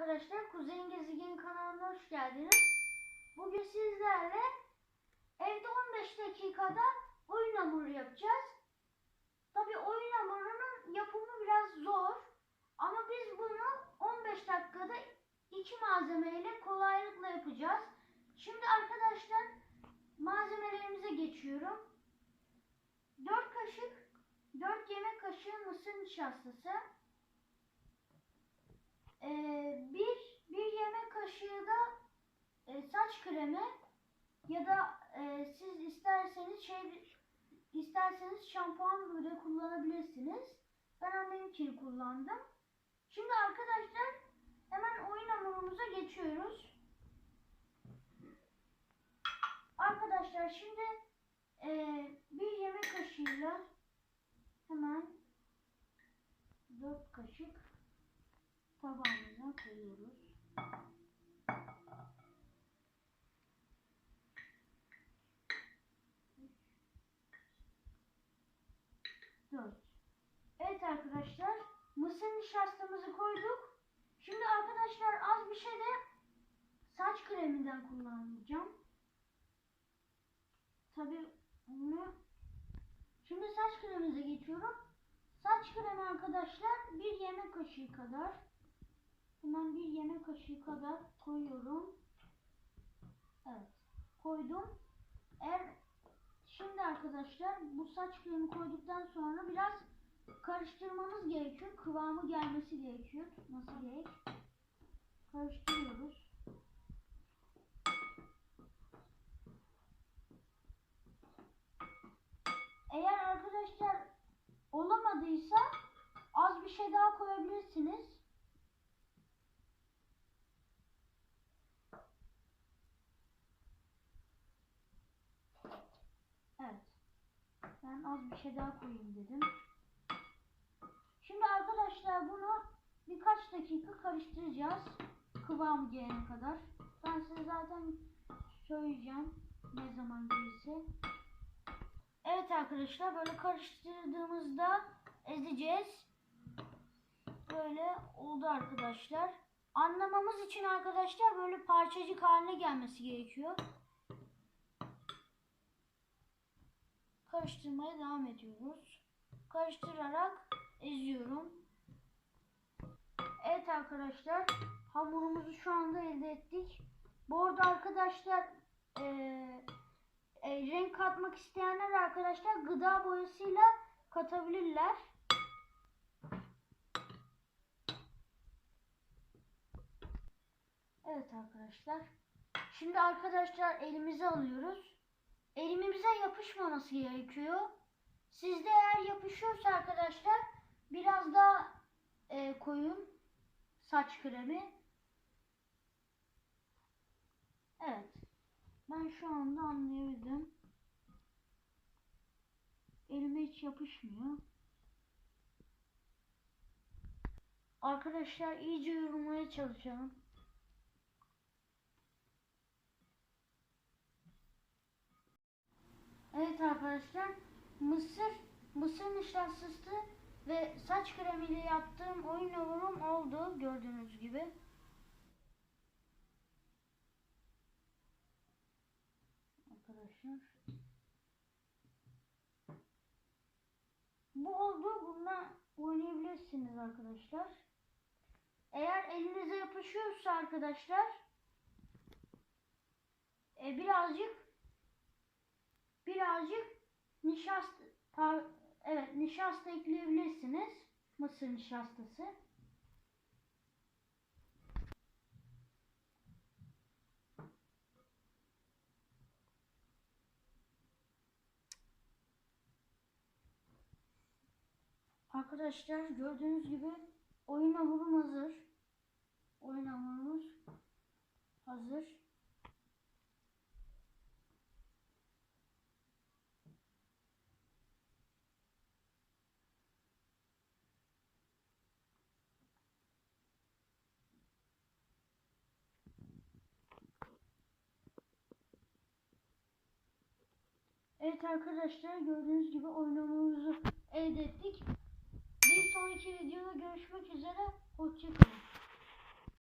arkadaşlar, Kuzey'in Gezegen kanalına hoş geldiniz. Bugün sizlerle evde 15 dakikada oyun hamuru yapacağız. Tabi oyun hamurunun yapımı biraz zor. Ama biz bunu 15 dakikada iki malzemeyle kolaylıkla yapacağız. Şimdi arkadaşlar malzemelerimize geçiyorum. 4 kaşık, 4 yemek kaşığı mısır nişastası. Ee, bir, bir yemek kaşığı da e, saç kremi ya da e, siz isterseniz şey isterseniz şampuan bile kullanabilirsiniz. Ben anneminkini kullandım. Şimdi arkadaşlar hemen oyun hamurumuza geçiyoruz. Arkadaşlar şimdi e, bir yemek kaşığıyla hemen 4 kaşık tabağımıza koyuyoruz. Dört. Evet arkadaşlar mısır nişastamızı koyduk. Şimdi arkadaşlar az bir şey de saç kreminden kullanacağım. Tabi bunu şimdi saç kremimize geçiyorum. Saç kremi arkadaşlar bir yemek kaşığı kadar hemen bir yemek kaşığı kadar koyuyorum. Evet koydum. Eğer şimdi arkadaşlar bu saç kremi koyduktan sonra biraz karıştırmamız gerekiyor. Kıvamı gelmesi gerekiyor. Tutması gerek. Karıştırıyoruz. Eğer arkadaşlar olamadıysa az bir şey daha koyabilirsiniz. Evet. Ben az bir şey daha koyayım dedim. Şimdi arkadaşlar bunu birkaç dakika karıştıracağız. Kıvam gelene kadar. Ben size zaten söyleyeceğim ne zaman gelirse. Evet arkadaşlar böyle karıştırdığımızda ezeceğiz. Böyle oldu arkadaşlar. Anlamamız için arkadaşlar böyle parçacık haline gelmesi gerekiyor. Karıştırmaya devam ediyoruz. Karıştırarak eziyorum. Evet arkadaşlar hamurumuzu şu anda elde ettik. Bu arada arkadaşlar eee e, renk katmak isteyenler arkadaşlar gıda boyasıyla katabilirler. Evet arkadaşlar. Şimdi arkadaşlar elimize alıyoruz. Elimize yapışmaması gerekiyor. Sizde eğer yapışıyorsa arkadaşlar biraz daha e, koyun saç kremi. Evet. Ben şu anda anlayabildim. Elime hiç yapışmıyor. Arkadaşlar iyice yorulmaya çalışalım. Arkadaşlar mısır mısır nişastası ve saç kremiyle yaptığım oyun hamurum oldu gördüğünüz gibi. Arkadaşlar. Bu oldu. Bununla oynayabilirsiniz arkadaşlar. Eğer elinize yapışıyorsa arkadaşlar e, birazcık birazcık nişasta evet nişasta ekleyebilirsiniz. Mısır nişastası. Arkadaşlar gördüğünüz gibi oyun hamurum hazır. Oyun hamurumuz hazır. Evet arkadaşlar gördüğünüz gibi oyun hamurumuzu elde ettik. Bir sonraki videoda görüşmek üzere. Hoşçakalın.